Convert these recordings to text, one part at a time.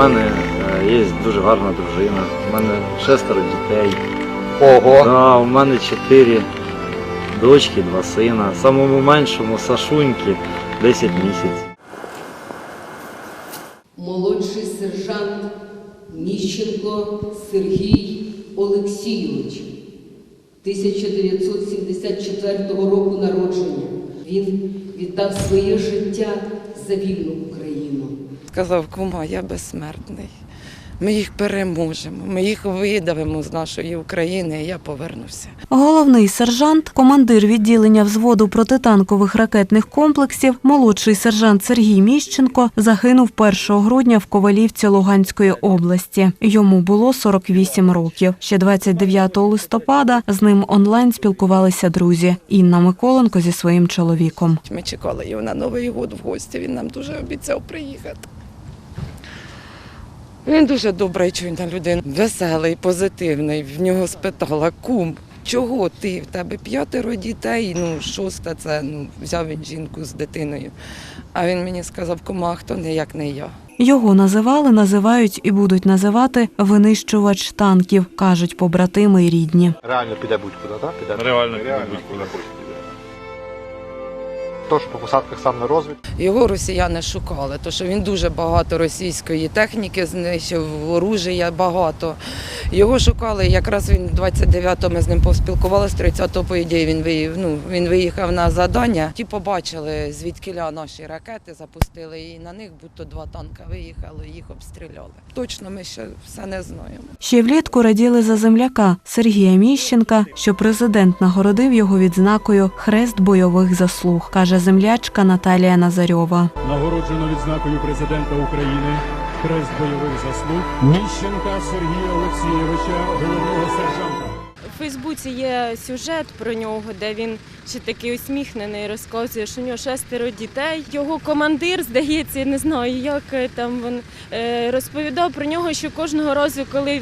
мене е, є дуже гарна дружина, у мене шестеро дітей. Ого. Да, у мене чотири дочки, два сина. Самому меншому Сашуньки 10 місяців. молодший сержант Міщенко Сергій Олексійович, 1974 року народження. Він віддав своє життя за вільну Україну. Сказав, кума, я безсмертний. Ми їх переможемо, ми їх видавимо з нашої України, і я повернуся. Головний сержант, командир відділення взводу протитанкових ракетних комплексів, молодший сержант Сергій Міщенко загинув 1 грудня в Ковалівці Луганської області. Йому було 48 років. Ще 29 листопада з ним онлайн спілкувалися друзі Інна Миколенко зі своїм чоловіком. Ми чекали його на Новий год в гості. Він нам дуже обіцяв приїхати. Він дуже добра чуйна людина, веселий, позитивний. В нього спитала, кум, чого ти? В тебе п'ятеро дітей, ну шосте це ну, взяв він жінку з дитиною. А він мені сказав, кума, хто не як не я. Його називали, називають і будуть називати винищувач танків, кажуть побратими й рідні. Реально піде будь-куди, так? Піде. Реально Реально піде куди хоче піде. Тож по посадках сам на розвід. Його росіяни шукали, тому що він дуже багато російської техніки знищив, оружия багато. Його шукали, якраз він 29-го ми з ним поспілкувалися, 30-го, по ідеї, він виїхав, ну, він виїхав на завдання. Ті побачили, звідкиля наші ракети запустили, і на них будто два танка виїхали, їх обстріляли. Точно ми ще все не знаємо. Ще влітку раділи за земляка Сергія Міщенка, що президент нагородив його відзнакою Хрест бойових заслуг, каже землячка Наталія Назарьова. Нагороджено відзнакою президента України Хрест бойових заслуг Міщенка Сергія Олексійовича, головного сержанта. Фейсбуці є сюжет про нього, де він ще такий усміхнений, розказує, що у нього шестеро дітей. Його командир, здається, не знаю, як е, там він е, розповідав про нього, що кожного разу, коли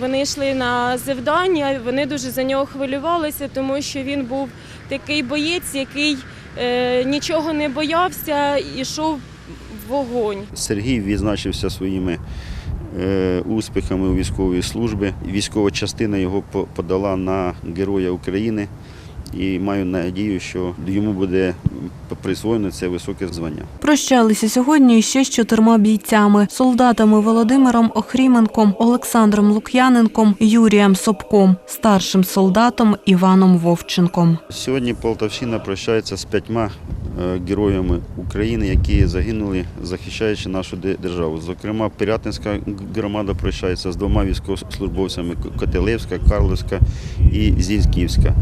вони йшли на завдання, вони дуже за нього хвилювалися, тому що він був такий боєць, який е, нічого не боявся і йшов в вогонь. Сергій відзначився своїми е, успіхами у військовій службі. Військова частина його по- подала на Героя України і маю надію, що йому буде присвоєно це високе звання. Прощалися сьогодні ще з чотирма бійцями: солдатами Володимиром Охріменком, Олександром Лук'яненком, Юрієм Собком, старшим солдатом Іваном Вовченком. Сьогодні Полтавщина прощається з п'ятьма е, героями України, які загинули, захищаючи нашу державу. Зокрема, Пирятинська громада прощається з двома військовослужбовцями Котелевська, Карловська і Зільківська.